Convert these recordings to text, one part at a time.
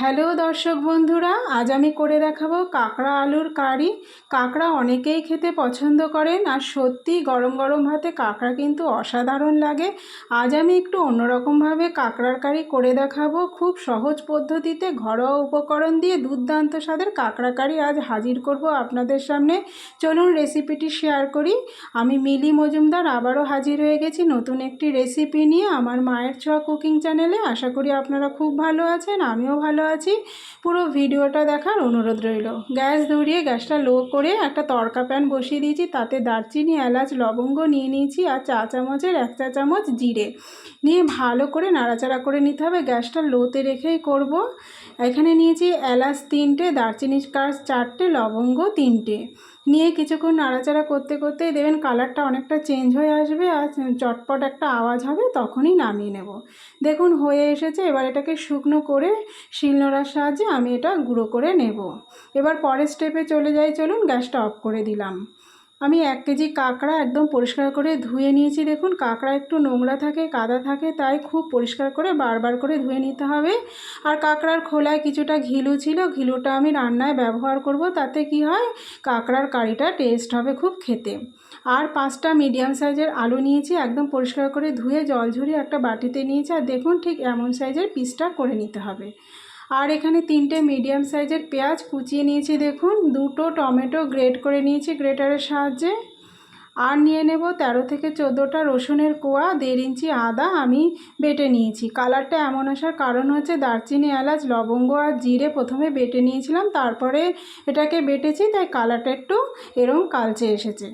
Hello দর্শক বন্ধুরা, আজ আমি করে দেখাবো কাঁকড়া আলুর কারি। কাঁকড়া অনেকেই খেতে পছন্দ করেন আর সত্যি গরম গরম ভাতে কাঁকড়া কিন্তু অসাধারণ লাগে। আজ আমি একটু অন্যরকমভাবে কাঁকড়ার কারি করে দেখাবো। খুব সহজ পদ্ধতিতে ঘরোয়া উপকরণ দিয়ে দুর্দান্ত স্বাদের কাঁকড়া কারি আজ হাজির করব আপনাদের সামনে। চলুন রেসিপিটি শেয়ার করি। আমি মিলি মজুমদার আবারও হাজির হয়ে গেছি নতুন একটি রেসিপি নিয়ে। আমার মায়ের ছোঁয়া কুকিং চ্যানেলে। আশা করি আপনারা খুব ভালো আছেন, আমিও ভালো আছি। পুরো ভিডিওটা দেখার অনুরোধ রইল। গ্যাস ধরিয়ে গ্যাসটা লো করে একটা তরকা প্যান বসিয়ে দিয়েছি। তাতে দারচিনি, এলাচ, লবঙ্গ নিয়ে নিয়েছি আর চা চামচের এক চা চামচ জিরে। নিয়ে ভালো করে নাড়াচাড়া করে নিতে হবে। গ্যাসটা লোতে রেখেই করব। এখানে নিয়েছি এলাচ তিনটে দারচিনি কাজ চারটে, লবঙ্গ তিনটে। নিয়ে কিছুক্ষণ নাড়াচাড়া করতে করতে দেবেন কালারটা অনেকটা চেঞ্জ হয়ে আসবে আর চটপট একটা আওয়াজ হবে তখনই নামিয়ে নেব। দেখুন হয়ে এসেছে, এবার এটাকে শুকনো করে শিলনোড়ার সাহায্যে আমি এটা গুঁড়ো করে নেব। এবার পরের স্টেপে চলে যাই, চলুন গ্যাসটা অফ করে দিলাম। আমি এক কেজি কাঁকড়া একদম পরিষ্কার করে ধুয়ে নিয়েছি। দেখুন, কাঁকড়া একটু নোংরা থাকে, কাদা থাকে, তাই খুব পরিষ্কার করে বারবার করে ধুয়ে নিতে হবে। আর কাঁকড়ার খোলায় কিছুটা ঘিলু ছিল, ঘিলুটা আমি রান্নায় ব্যবহার করব, তাতে কি হয়? কাঁকড়ার কারিটা টেস্ট হবে খুব খেতে। আর পাঁচটা মিডিয়াম সাইজের আলু নিয়েছি, একদম পরিষ্কার করে ধুয়ে জল ঝরিয়ে একটা বাটিতে নিয়েছি। আর দেখুন, ঠিক এমন সাইজের পিসটা করে নিতে হবে। আর এখানে তিনটে মিডিয়াম সাইজের পেঁয়াজ কুচিয়ে নিয়েছি, দেখুন। দুটো টমেটো গ্রেট করে নিয়েছি গ্রেটারের সাহায্যে। আর নিয়ে নেব তেরো থেকে চোদ্দোটা রসুনের কোয়া, দেড় ইঞ্চি আদা আমি বেটে নিয়েছি। কালারটা এমন আসার কারণ হচ্ছে দারচিনি, এলাচ, লবঙ্গ আর জিরে প্রথমে বেটে নিয়েছিলাম, তারপরে এটাকে বেটেছি, তাই কালারটা একটু এরম কালচে এসেছে।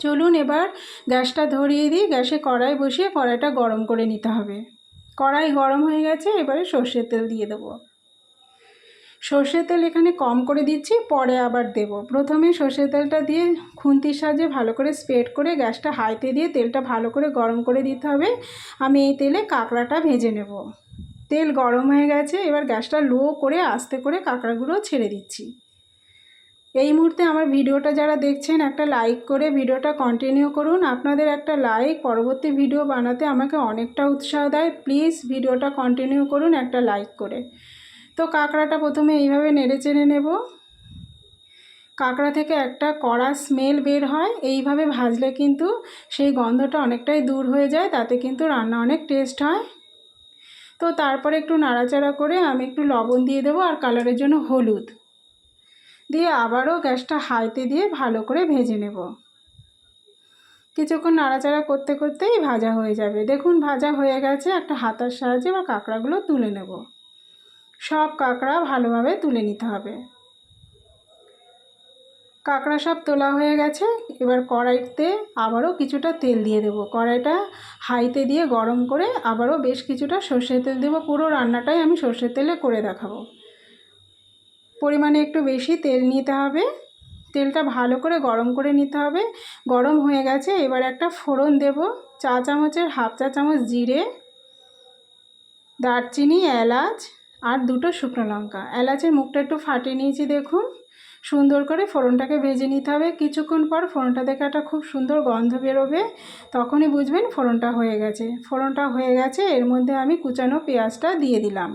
চলুন এবার গ্যাসটা ধরিয়ে দিই, গ্যাসে কড়াই বসিয়ে কড়াইটা গরম করে নিতে হবে। কড়াই গরম হয়ে গেছে, এবারে সর্ষের তেল দিয়ে দেবো। সর্ষের তেল এখানে কম করে দিচ্ছি, পরে আবার দেব। প্রথমে সর্ষের তেলটা দিয়ে খুন্তির সাহায্যে ভালো করে স্প্রেড করে গ্যাসটা হাইতে দিয়ে তেলটা ভালো করে গরম করে দিতে হবে। আমি এই তেলে কাঁকড়াটা ভেজে নেব। তেল গরম হয়ে গেছে, এবার গ্যাসটা লো করে আস্তে করে কাঁকড়াগুলো ছেড়ে দিচ্ছি। এই মুহূর্তে আমার ভিডিওটা যারা দেখছেন, একটা লাইক করে ভিডিওটা কন্টিনিউ করুন। আপনাদের একটা লাইক পরবর্তী ভিডিও বানাতে আমাকে অনেকটা উৎসাহ দেয়। প্লিজ ভিডিওটা কন্টিনিউ করুন একটা লাইক করে। তো কাঁকড়াটা প্রথমে এইভাবে নেড়ে চেড়ে নেব। কাঁকড়া থেকে একটা কড়া স্মেল বের হয়। এইভাবে ভাজলে কিন্তু সেই গন্ধটা অনেকটাই দূর হয়ে যায়, তাতে কিন্তু রান্না অনেক টেস্ট হয়। তো তারপরে একটু নাড়াচাড়া করে আমি একটু লবণ দিয়ে দেবো আর কালারের জন্য হলুদ। দিয়ে আবারও গ্যাসটা হাইতে দিয়ে ভালো করে ভেজে নেব। কিছুক্ষণ নাড়াচাড়া করতে করতেই ভাজা হয়ে যাবে। দেখুন, ভাজা হয়ে গেছে। একটা হাতার সাহায্যে বা কাঁকড়াগুলো তুলে নেব। সব কাঁকড়া ভালোভাবে তুলে নিতে হবে। কাঁকড়া সব তোলা হয়ে গেছে। এবার কড়াইতে আবারও কিছুটা তেল দিয়ে দেব। কড়াইটা হাইতে দিয়ে গরম করে আবারও বেশ কিছুটা সর্ষের তেল দেবো। পুরো রান্নাটাই আমি সর্ষের তেলে করে দেখাবো। পরিমাণে একটু বেশি তেল নিতে হবে। তেলটা ভালো করে গরম করে নিতে হবে। গরম হয়ে গেছে, এবার একটা ফোড়ন দেব। চা চামচের হাফ চা চামচ জিরে, দারচিনি, এলাচ আর দুটো শুকনো লঙ্কা। এলাচের মুখটা একটু ফাটিয়ে নিয়েছি, দেখুন। সুন্দর করে ফোড়নটাকে ভেজে নিতে হবে। কিছুক্ষণ পর ফোড়নটা দেখে একটা খুব সুন্দর গন্ধ বেরোবে। তখনই বুঝবেন ফোড়নটা হয়ে গেছে। ফোড়নটা হয়ে গেছে, এর মধ্যে আমি কুচানো পেঁয়াজটা দিয়ে দিলাম।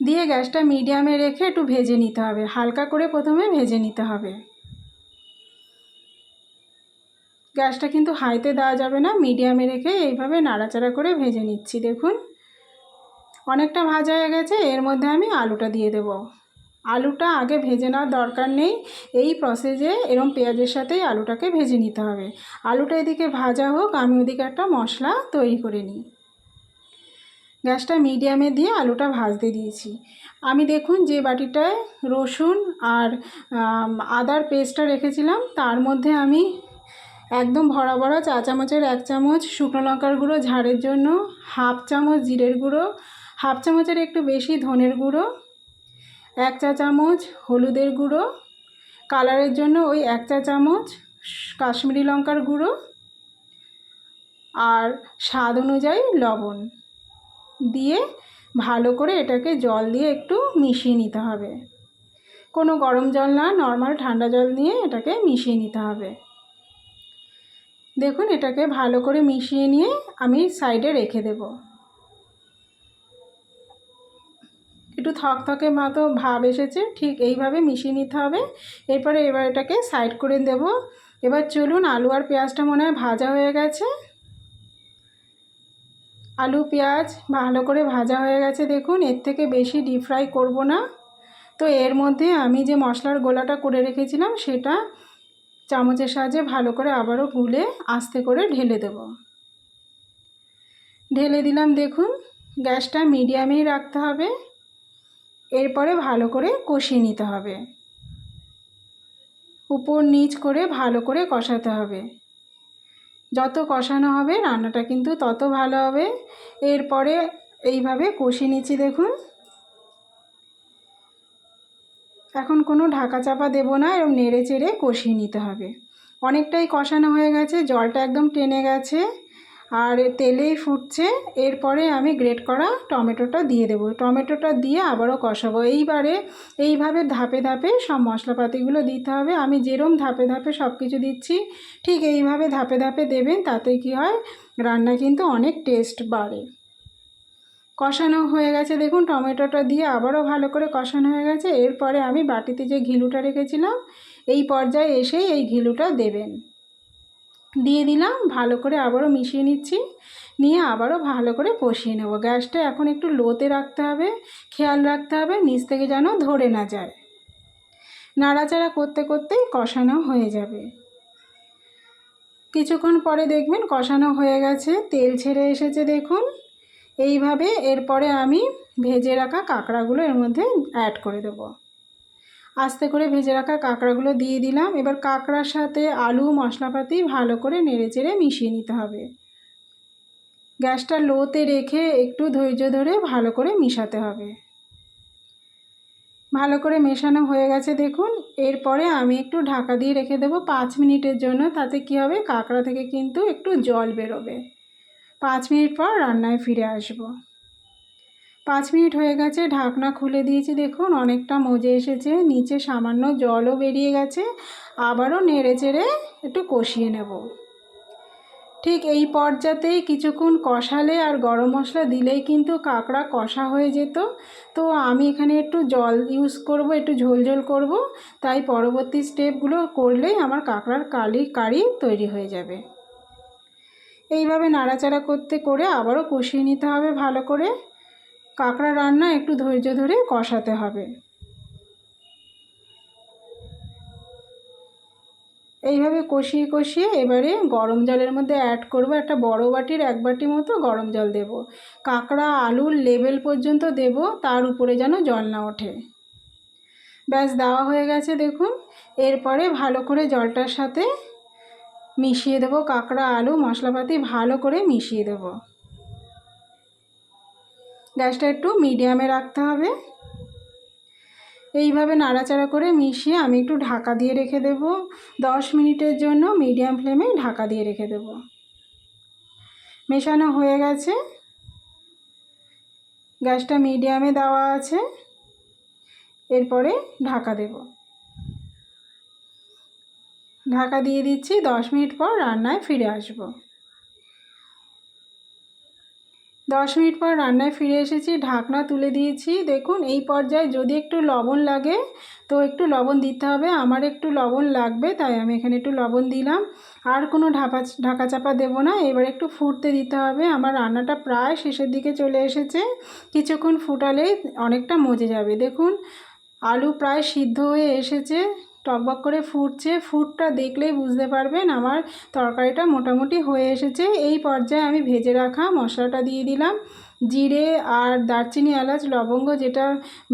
দিয়ে গ্যাসটা মিডিয়ামে রেখে একটু ভেজে নিতে হবে। হালকা করে প্রথমে ভেজে নিতে হবে। গ্যাসটা কিন্তু হাইতে দেওয়া যাবে না, মিডিয়ামে রেখে এইভাবে নাড়াচাড়া করে ভেজে নিচ্ছি। দেখুন, অনেকটা ভাজা হয়ে গেছে, এর মধ্যে আমি আলুটা দিয়ে দেব। আলুটা আগে ভেজে নেওয়ার দরকার নেই, এই প্রসেসে এরম পেঁয়াজের সাথেই আলুটাকে ভেজে নিতে হবে। আলুটা এদিকে ভাজা হোক, আমি ওদিকে একটা মশলা তৈরি করে নিই। গ্যাসটা মিডিয়ামে দিয়ে আলুটা ভাজতে দিয়েছি। আমি দেখুন যে বাটিটায় রসুন আর আদার পেস্টটা রেখেছিলাম, তার মধ্যে আমি একদম ভরা ভরা চা চামচের এক চামচ শুকনো লঙ্কার গুঁড়ো, ঝাড়ের জন্য হাফ চামচ জিরের গুঁড়ো, হাফ চামচের একটু বেশি ধনের গুঁড়ো, এক চা চামচ হলুদের গুঁড়ো, কালারের জন্য ওই এক চা চামচ কাশ্মীরি লঙ্কার গুঁড়ো আর স্বাদ অনুযায়ী লবণ। দিয়ে ভালো করে এটাকে জল দিয়ে একটু মিশিয়ে নিতে হবে। কোনো গরম জল না, নর্মাল ঠান্ডা জল নিয়ে এটাকে মিশিয়ে নিতে হবে। দেখুন, এটাকে ভালো করে মিশিয়ে নিয়ে আমি সাইডে রেখে দেব। একটু থকথকে মতো ভাব এসেছে, ঠিক এইভাবে মিশিয়ে নিতে হবে। এরপরে এবার এটাকে সাইড করে দেব। এবার চলুন, আলু আর পেঁয়াজটা মনে হয় ভাজা হয়ে গেছে। আলু, পেঁয়াজ ভালো করে ভাজা হয়ে গেছে। দেখুন, এর থেকে বেশি ডিপ ফ্রাই করব না। তো এর মধ্যে আমি যে মশলার গোলাটা করে রেখেছিলাম, সেটা চামচের সাহায্যে ভালো করে আবারও গুলে আস্তে করে ঢেলে দেব। ঢেলে দিলাম, দেখুন, গ্যাসটা মিডিয়ামেই রাখতে হবে। এরপরে ভালো করে কষিয়ে নিতে হবে। উপর নিচ করে ভালো করে কষাতে হবে। যত কষানো হবে রান্নাটা কিন্তু তত ভালো হবে। এরপরে এইভাবে কষিয়ে নিচ্ছি দেখুন। এখন কোনো ঢাকা চাপা দেবো না এরকম নেড়ে চেড়ে কষিয়ে নিতে হবে। অনেকটাই কষানো হয়ে গেছে, জলটা একদম টেনে গেছে। আর তেলেই ফুটছে। এরপরে আমি গ্রেট করা টমেটোটা দিয়ে দেবো। টমেটোটা দিয়ে আবারও কষাবো। এইবারে এইভাবে ধাপে ধাপে সব মশলাপাতিগুলো দিতে হবে। আমি যেরম ধাপে ধাপে সব কিছু দিচ্ছি, ঠিক এইভাবে ধাপে ধাপে দেবেন, তাতে কি হয়, রান্না কিন্তু অনেক টেস্ট বাড়ে। কষানো হয়ে গেছে। দেখুন, টমেটোটা দিয়ে আবারও ভালো করে কষানো হয়ে গেছে। এরপরে আমি বাটিতে যে ঘিলুটা রেখেছিলাম, এই পর্যায়ে এসেই এই ঘিলুটা দেবেন। দিয়ে দিলাম, ভালো করে আবারও মিশিয়ে নিচ্ছি। নিয়ে আবারও ভালো করে কষিয়ে নেব। গ্যাসটা এখন একটু লোতে রাখতে হবে, খেয়াল রাখতে হবে, নিচ থেকে যেন ধরে না যায়। নাড়াচাড়া করতে করতেই কষানো হয়ে যাবে। কিছুক্ষণ পরে দেখবেন কষানো হয়ে গেছে, তেল ছেড়ে এসেছে দেখুন। এইভাবে এরপরে আমি ভেজে রাখা কাঁকড়াগুলো এর মধ্যে অ্যাড করে দেবো। আস্তে করে ভেজে রাখা কাঁকড়াগুলো দিয়ে দিলাম। এবার কাঁকড়ার সাথে আলু, মশলাপাতি ভালো করে নেড়ে চেড়ে মিশিয়ে নিতে হবে। গ্যাসটা লোতে রেখে একটু ধৈর্য ধরে ভালো করে মিশাতে হবে। ভালো করে মেশানো হয়ে গেছে দেখুন। এরপরে আমি একটু ঢাকা দিয়ে রেখে দেবো পাঁচ মিনিটের জন্য, তাতে কি হবে? কাঁকড়া থেকে কিন্তু একটু জল বেরোবে। পাঁচ মিনিট পর রান্নায় ফিরে আসব। পাঁচ মিনিট হয়ে গেছে, ঢাকনা খুলে দিয়েছি, দেখুন অনেকটা মজে এসেছে। নিচে সামান্য জলও বেরিয়ে গেছে, আবারও নেড়ে চেড়ে একটু কষিয়ে নেব। ঠিক এই পর্যাতেই কিছুক্ষণ কষালে আর গরম মশলা দিলেই কিন্তু কাঁকড়া কষা হয়ে যেত। তো আমি এখানে একটু জল ইউজ করব, একটু ঝোল ঝোল করব, তাই পরবর্তী স্টেপগুলো করলেই আমার কাঁকড়ার কালি, কারি তৈরি হয়ে যাবে। এইভাবে নাড়াচাড়া করতে, করে আবারও কষিয়ে নিতে হবে ভালো করে। কাঁকড়া রান্না একটু ধৈর্য ধরে কষাতে হবে। এইভাবে কষিয়ে কষিয়ে এবারে গরম জলের মধ্যে অ্যাড করব একটা বড় বাটির এক বাটি মতো গরম জল দেব। কাঁকড়া, আলুর লেবেল পর্যন্ত দেব, তার উপরে যেন জল না ওঠে। ব্যাস, দেওয়া হয়ে গেছে দেখুন। এরপরে ভালো করে জলটার সাথে মিশিয়ে দেবো কাঁকড়া, আলু, মশলাপাতি ভালো করে মিশিয়ে দেবো। গ্যাসটা একটু মিডিয়ামে রাখতে হবে। এইভাবে নাড়াচাড়া করে মিশিয়ে আমি একটু ঢাকা দিয়ে রেখে দেব। দশ মিনিটের জন্য মিডিয়াম ফ্লেমে ঢাকা দিয়ে রেখে দেব। মেশানো হয়ে গেছে। গ্যাসটা মিডিয়ামে দেওয়া আছে। এরপরে ঢাকা দেব। ঢাকা দিয়ে দিচ্ছি, দশ মিনিট পর রান্নায় ফিরে আসব। দশ মিনিট পর রান্নায় ফিরে এসেছি, ঢাকনা তুলে দিয়েছি। দেখুন, এই পর্যায়ে যদি একটু লবণ লাগে, তো একটু লবণ দিতে হবে। আমার একটু লবণ লাগবে, তাই আমি এখানে একটু লবণ দিলাম। আর কোনো ঢাকা ঢাকা চাপা দেবো না। এবার একটু ফুটতে দিতে হবে। আমার রান্নাটা প্রায় শেষের দিকে চলে এসেছে। কিছুক্ষণ ফুটালেই অনেকটা মজে যাবে। দেখুন, আলু প্রায় সিদ্ধ হয়ে এসেছে। টকবক করে ফুটছে। ফুটটা দেখলেই বুঝতে পারবেন আমার তরকারিটা মোটামুটি হয়ে এসেছে। এই পর্যায়ে আমি ভেজে রাখা মশলাটা দিয়ে দিলাম। জিরে আর দারচিনি, এলাচ, লবঙ্গ যেটা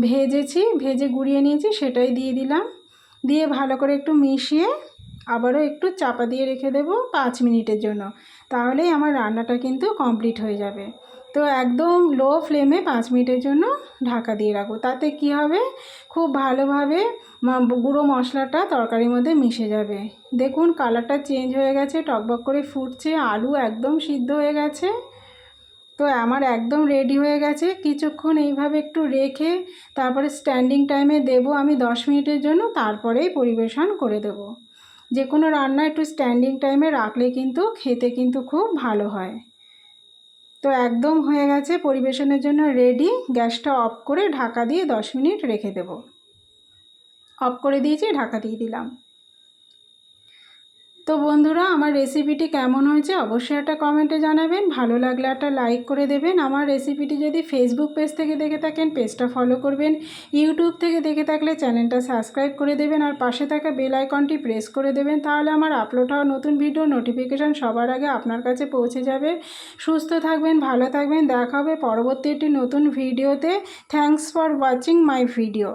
ভেজেছি, ভেজে গুঁড়িয়ে নিয়েছি সেটাই দিয়ে দিলাম। দিয়ে ভালো করে একটু মিশিয়ে আবারও একটু চাপা দিয়ে রেখে দেবো পাঁচ মিনিটের জন্য। তাহলেই আমার রান্নাটা কিন্তু কমপ্লিট হয়ে যাবে। তো একদম লো ফ্লেমে পাঁচ মিনিটের জন্য ঢাকা দিয়ে রাখব। তাতে কি হবে? খুব ভালোভাবে গুঁড়ো মশলাটা তরকারির মধ্যে মিশে যাবে। দেখুন কালারটা চেঞ্জ হয়ে গেছে, টকবক করে ফুটছে, আলু একদম সিদ্ধ হয়ে গেছে। তো আমার একদম রেডি হয়ে গেছে। কিছুক্ষণ এইভাবে একটু রেখে তারপরে স্ট্যান্ডিং টাইমে দেব আমি দশ মিনিটের জন্য, তারপরেই পরিবেশন করে দেব। যে কোনো রান্না একটু স্ট্যান্ডিং টাইমে রাখলে কিন্তু খেতে কিন্তু খুব ভালো হয়। তো একদম হয়ে গেছে পরিবেশনের জন্য রেডি গ্যাসটা অফ করে ঢাকা দিয়ে দশ মিনিট রেখে দেব। অফ করে দিয়েছি, ঢাকা দিয়ে দিলাম। তো বন্ধুরা, আমার রেসিপিটি কেমন হয়েছে অবশ্যই একটা কমেন্টে জানাবেন। ভালো লাগলে একটা লাইক করে দেবেন। আমার রেসিপিটি যদি ফেসবুক পেজ থেকে দেখে থাকেন পেজটা ফলো করবেন। ইউটিউব থেকে দেখে থাকলে চ্যানেলটা সাবস্ক্রাইব করে দেবেন আর পাশে থাকা বেল আইকনটি প্রেস করে দেবেন। তাহলে আমার আপলোড হওয়া নতুন ভিডিও নোটিফিকেশান সবার আগে আপনার কাছে পৌঁছে যাবে। সুস্থ থাকবেন, ভালো থাকবেন। দেখা হবে পরবর্তী একটি নতুন ভিডিওতে thanks for watching my video